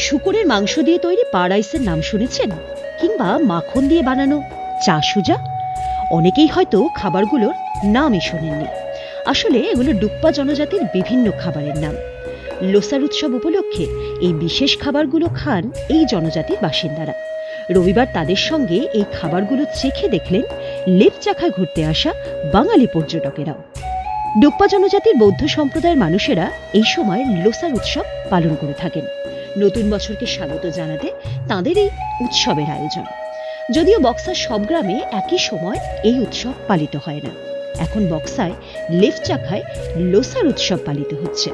শুকরের মাংস দিয়ে তৈরি পা রাইসের নাম শুনেছেন? কিংবা মাখন দিয়ে বানানো? চা সুজা? অনেকেই হয়তো খাবারগুলোর নামই শোনেননি। আসলে এগুলো ডুপ্পা জনজাতির বিভিন্ন খাবারের নাম। লোসার উৎসব উপলক্ষে এই বিশেষ খাবারগুলো খান এই জনজাতির বাসিন্দারা। রবিবার তাদের সঙ্গে এই খাবারগুলো চেখে দেখলেন লেপচাখায় ঘুরতে আসা বাঙালি পর্যটকেরাও। ডুপ্পা জনজাতির বৌদ্ধ সম্প্রদায়ের মানুষেরা এই সময় লোসার উৎসব পালন করে থাকেন। নতুন বছরকে স্বাগত জানাতে তাদের এই উৎসবের আয়োজন। যদিও বক্সার সব গ্রামে একই সময় এই উৎসব পালিত হয় না। এখন বক্সায় লেফচাখায় লোসার উৎসব পালিত হচ্ছে।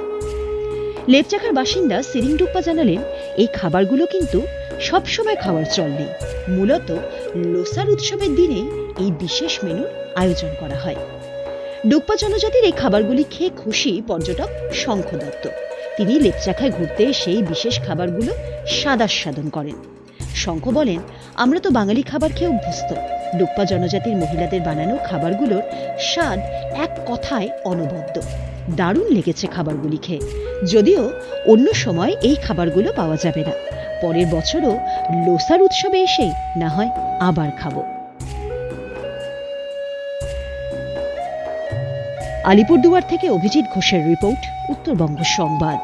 লেপচাখার বাসিন্দা সিরিং সিরিংডুপ্পা জানালেন, এই খাবারগুলো কিন্তু সবসময় খাওয়ার চল নেই। মূলত লোসার উৎসবের দিনেই এই বিশেষ মেনুর আয়োজন করা হয়। ডুপ্পা জনজাতির এই খাবারগুলি খেয়ে খুশি পর্যটক শঙ্খ দত্ত। তিনি লেপচাখায় ঘুরতে সেই বিশেষ খাবারগুলো সাদাস্বাদন করেন। শঙ্খ বলেন, আমরা তো বাঙালি খাবার খেয়ে অভ্যস্ত। ডুপ্পা জনজাতির মহিলাদের বানানো খাবারগুলোর স্বাদ এক কথায় অনবদ্য। দারুণ লেগেছে খাবারগুলি খেয়ে। যদিও অন্য সময় এই খাবারগুলো পাওয়া যাবে না। পরের বছরও লোসার উৎসবে এসেই না হয় আবার খাব। আলিপুরদুয়ার থেকে অভিজিৎ ঘোষের রিপোর্ট উত্তরবঙ্গ সংবাদ।